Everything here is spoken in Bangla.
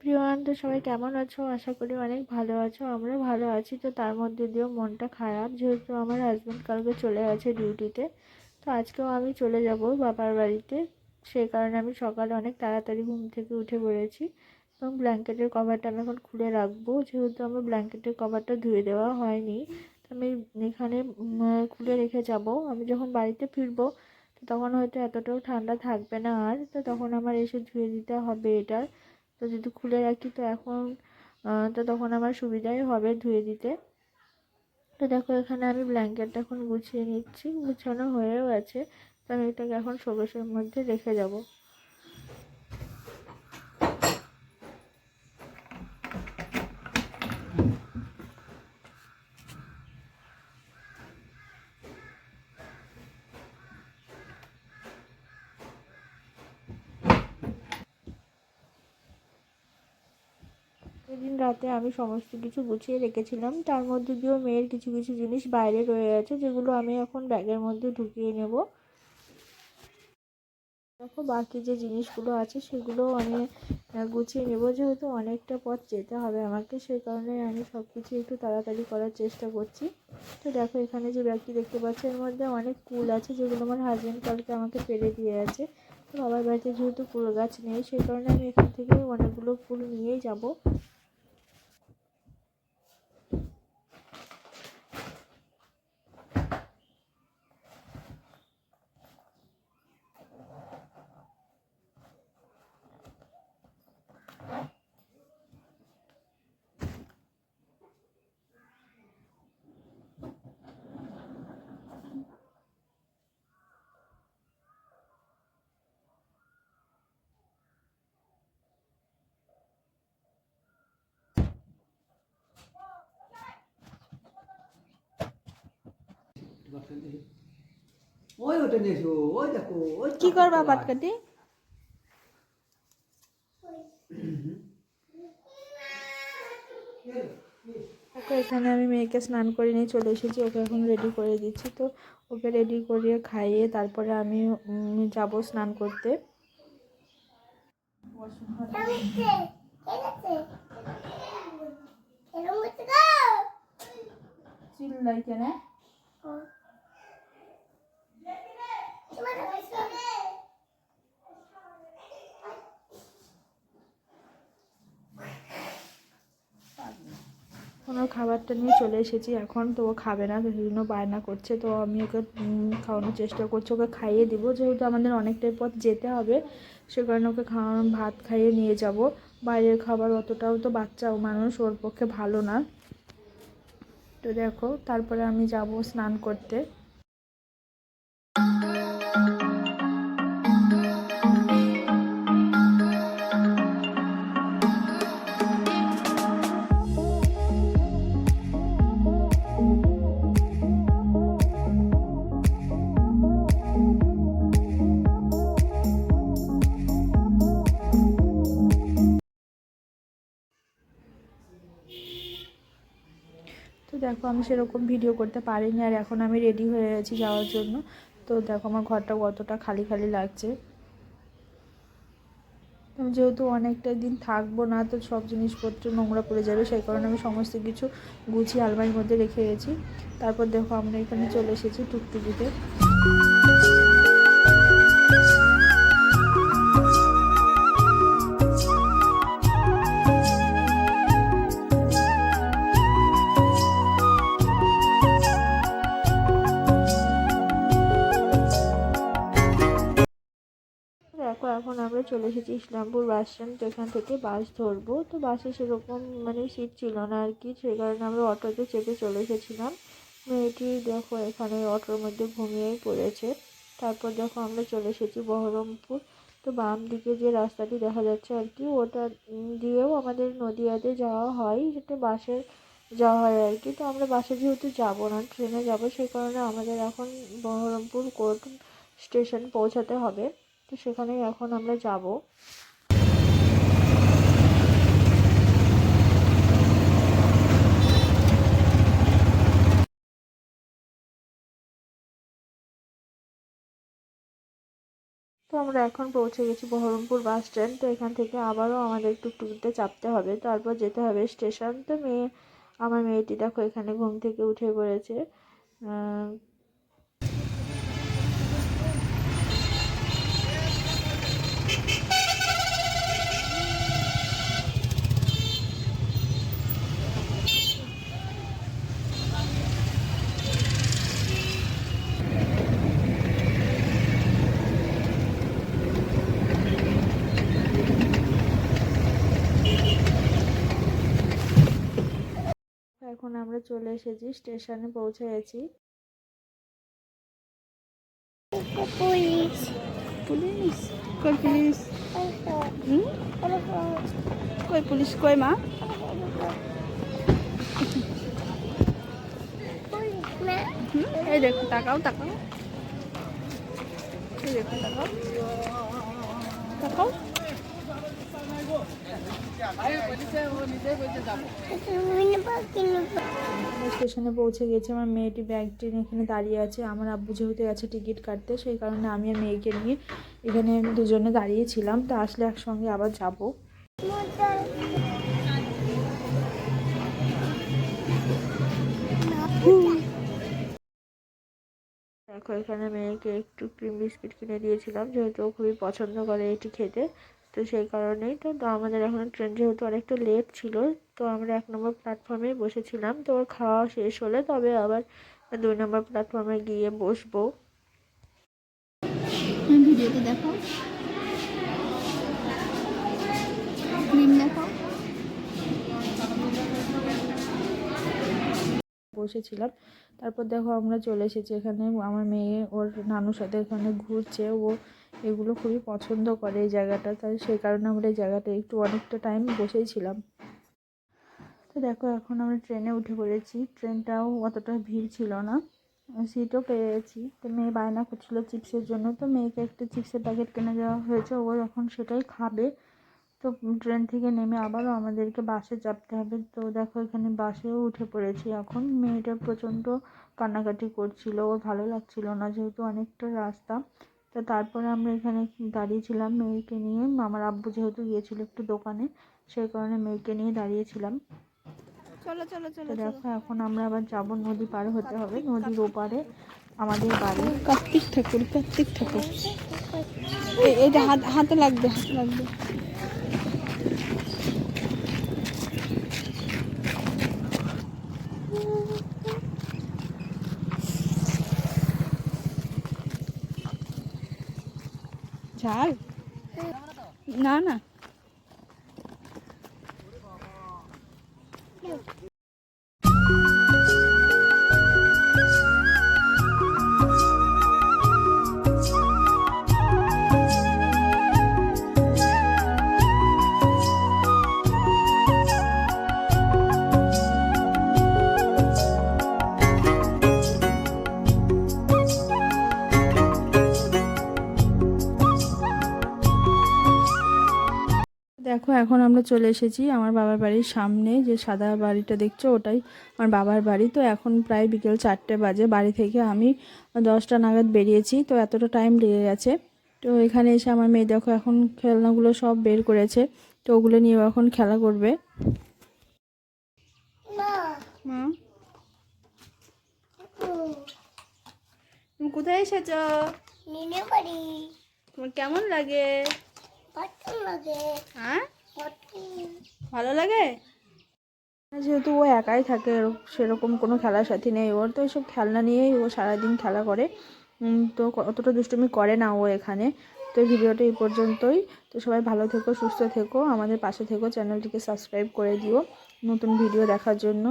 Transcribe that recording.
প্রিয়ান, তো সবাই কেমন আছো? আশা করি অনেক ভালো আছো আমরা ভালো আছি। তো তার মধ্যে দিয়েও মনটা খারাপ, যেহেতু আমার হাজব্যান্ড কালকে চলে গেছে ডিউটিতে তো আজকেও আমি চলে যাব বাবার বাড়িতে। সেই কারণে আমি সকালে অনেক তাড়াতাড়ি ঘুম থেকে উঠে পড়েছি এবং ব্ল্যাঙ্কেটের কভারটা আমি এখন খুলে রাখব। যেহেতু আমার ব্ল্যাঙ্কেটের কভারটা ধুয়ে দেওয়া হয়নি, তো আমি এখানে খুলে রেখে যাব। আমি যখন বাড়িতে ফিরবো, তো তখন হয়তো এতটাও ঠান্ডা থাকবে না আর। তো তখন আমার এসে ধুয়ে দিতে হবে এটা তো যদি খুলে রাখি, তো এখন তো তখন আমার সুবিধাই হবে ধুয়ে দিতে। তো দেখো, এখানে আমি ব্ল্যাঙ্কেটটা এখন গুছিয়ে নিচ্ছি। গুছানো হয়েও আছে। তো আমি এটাকে এখন শোকেসের মধ্যে রেখে যাব। সেদিন রাতে আমি সমস্ত কিছু গুছিয়ে রেখেছিলাম। তার মধ্যে দিয়েও মেয়ের কিছু কিছু জিনিস বাইরে রয়ে গেছে, যেগুলো আমি এখন ব্যাগের মধ্যে ঢুকিয়ে নেব। দেখো, বাকি যে জিনিসগুলো আছে সেগুলো আমি গুছিয়ে নেব। যেহেতু অনেকটা পথ যেতে হবে আমাকে, সেই কারণে আমি সব কিছু একটু তাড়াতাড়ি করার চেষ্টা করছি। তো দেখো, এখানে যে ব্যাগটি দেখতে পাচ্ছি, এর মধ্যে অনেক ফুল আছে, যেগুলো আমার হাজব্যান্ড কালকে আমাকে পেরে দিয়ে আছে তো বাবার বাড়িতে যেহেতু ফুল গাছ নেই, সেই কারণে আমি এখান থেকে অনেকগুলো ফুল নিয়েই যাব। ওই ওটা নিয়ে এসো ওই দেখো ওই কি করবা পাটকাটি দেখো এখানে আমি মেয়েকে স্নান করে নিয়ে চলে এসেছি ওকে এখন রেডি করে দিচ্ছি। তো ওকে রেডি করিয়ে খাইয়ে তারপরে আমি যাব স্নান করতে। চিল্লাই কেন কোনো খাবারটা নিয়ে চলে এসেছি। এখন তো ও খাবে না তো সেই জন্য বায়না করছে। তো আমি ওকে খাওয়ানোর চেষ্টা করছি। ওকে খাইয়ে দিব, যেহেতু আমাদের অনেকটাই পথ যেতে হবে। সে কারণে ওকে খাওয়ানো, ভাত খাইয়ে নিয়ে যাব। বাইরের খাবার অতটাও তো বাচ্চা মানুষ, ওর পক্ষে ভালো না। তো দেখো, তারপরে আমি যাব স্নান করতে। দেখো, আমি সেরকম ভিডিও করতে পারিনি আর এখন আমি রেডি হয়ে গেছি যাওয়ার জন্য। তো দেখো, আমার ঘরটা কতটা খালি খালি লাগছে। যেহেতু অনেকটা দিন থাকব না, তো সব জিনিসপত্র নোংরা পড়ে যাবে, সেই কারণে আমি সমস্ত কিছু গুছিয়ে আলমারির মধ্যে রেখে গেছি। তারপর দেখো, আমরা এখানে চলে এসেছি টুকটুকিতে। চলে এসেছি ইসলামপুর বাস স্ট্যান্ড তো এখান থেকে বাস ধরবো। তো বাসে সেরকম মানে সিট ছিল না আর কি, সেই কারণে আমরা অটোতে চেপে চলে এসেছিলাম। মেয়েটি দেখো এখানে অটোর মধ্যে ঘুমিয়েই পড়েছে। তারপর দেখো আমরা চলে এসেছি বহরমপুর। তো বাম দিকে যে রাস্তাটি দেখা যাচ্ছে আর কি, ওটা দিয়েও আমাদের নদীয়াতে যাওয়া হয়, সেটা বাসের যাওয়া হয় আর কি। তো আমরা বাসে যেহেতু যাব না, ট্রেনে যাব, সেই কারণে আমাদের এখন বহরমপুর কোর্ট স্টেশন পৌঁছাতে হবে। তো সেখানেই এখন আমরা যাব। তো আমরা এখন পৌঁছে গেছি বহরমপুর বাস স্ট্যান্ড। তো এখান থেকে আবারও আমাদের টুকটুকিতে চাপতে হবে। তারপর যেতে হবে স্টেশন। তো মেয়ে, আমার মেয়েটি দেখো এখানে ঘুম থেকে উঠে পড়েছে। এখন আমরা চলে এসেছি স্টেশনে পৌঁছে গেছি পুলিশ। পুলিশ? কই পুলিশ? কই পুলিশ? কই মা? হুম? এই দেখো তাকাও তাকাও। এই দেখো তাকাও। তাকাও। আমরা স্টেশনে পৌঁছে গেছি। আমার মেয়েটি ব্যাগটি নিয়ে এখানে দাঁড়িয়ে আছে। আমার আব্বু যেহেতু গেছে টিকিট কাটতে, সেই কারণে আমি আর মেয়েকে নিয়ে এখানে দুজনে দাঁড়িয়েছিলাম তো আসলে একসঙ্গে আবার যাব। দেখো, এখানে মেয়েকে একটু ক্রিম বিস্কিট কিনে দিয়েছিলাম। যেহেতু খুবই পছন্দ করে এটি খেতে, তো সেই কারণেই তো আমাদের এখন ট্রেন যেহেতু অনেকটা লেট ছিল তো আমরা এক নম্বর প্ল্যাটফর্মে বসেছিলাম। তো ওর খাওয়া শেষ হলে তবে আবার দুই নম্বর প্ল্যাটফর্মে গিয়ে বসবো। ভিডিওতে দেখো? দেখো? বসেছিলাম। তারপর দেখো আমরা চলে এসেছি এখানে। আমার মেয়ে ওর নানুর সাথে এখানে ঘুরছে। ও এগুলো খুবই পছন্দ করে এই জায়গাটা। তাই সেই কারণে আমরা এই জায়গাটা একটু অনেকটা টাইম বসেই ছিলাম। দেখো, এখন আমরা ট্রেনে উঠে পড়েছি। ট্রেনটাও অতটা ভিড় ছিল না। সিটও পেয়ে গেছি তো মেয়ে বায়না করছিল চিপসের জন্য। তো মেয়েকে একটা চিপসের প্যাকেট কিনে দেওয়া হয়েছে। ও এখন সেটাই খাবে। তো ট্রেন থেকে নেমে আবারও আমাদেরকে বাসে চাপতে হবে। তো দেখো, এখানে বাসেও উঠে পড়েছি এখন। মেয়েটা প্রচণ্ড কান্নাকাটি করছিল। ওর ভালো লাগছিল না যেহেতু অনেকটা রাস্তা। তো তারপরে আমরা এখানে দাঁড়িয়েছিলাম মেয়েকে নিয়ে। আমার আব্বু যেহেতু গিয়েছিল একটু দোকানে, সেই কারণে মেয়েকে নিয়ে দাঁড়িয়েছিলাম। চলো চলো তো চলো। দেখো এখন আমরা আবার যাব নদী পার হতে হবে। নদীর ওপারে আমাদের বাড়ি। কার্তিক ঠাকুর কার্তিক ঠাকুর। এটা হাত হাতে লাগবে হাতে লাগবে। ঝাল? না না। দেখো এখন আমরা চলে এসেছি আমার বাবার বাড়ির সামনে। যে সাদা বাড়িটা দেখছ ওটাই আমার বাবার বাড়ি। তো এখন প্রায় বিকেল চারটে বাজে। বাড়ি থেকে আমি দশটা নাগাদ বেরিয়েছি। তো এতটা টাইম লেগে গেছে। তো এখানে এসে আমার মেয়ে দেখো এখন খেলনাগুলো সব বের করেছে। তো ওগুলো নিয়েও এখন খেলা করবে। মা। তুমি কোথায় এসেছ? তোমার কেমন লাগে? ভালো লাগে? যেহেতু ও একাই থাকে সেরকম কোনো খেলার সাথী নেই। ওর তো এইসব খেলনা নিয়েই ও সারাদিন খেলা করে। তো অতটা দুষ্টুমি করে না ও এখানে। তো ভিডিওটা এই পর্যন্তই। তো সবাই ভালো থেকো, সুস্থ থেকো। আমাদের পাশে থেকো। চ্যানেলটিকে সাবস্ক্রাইব করে দিও নতুন ভিডিও দেখার জন্য।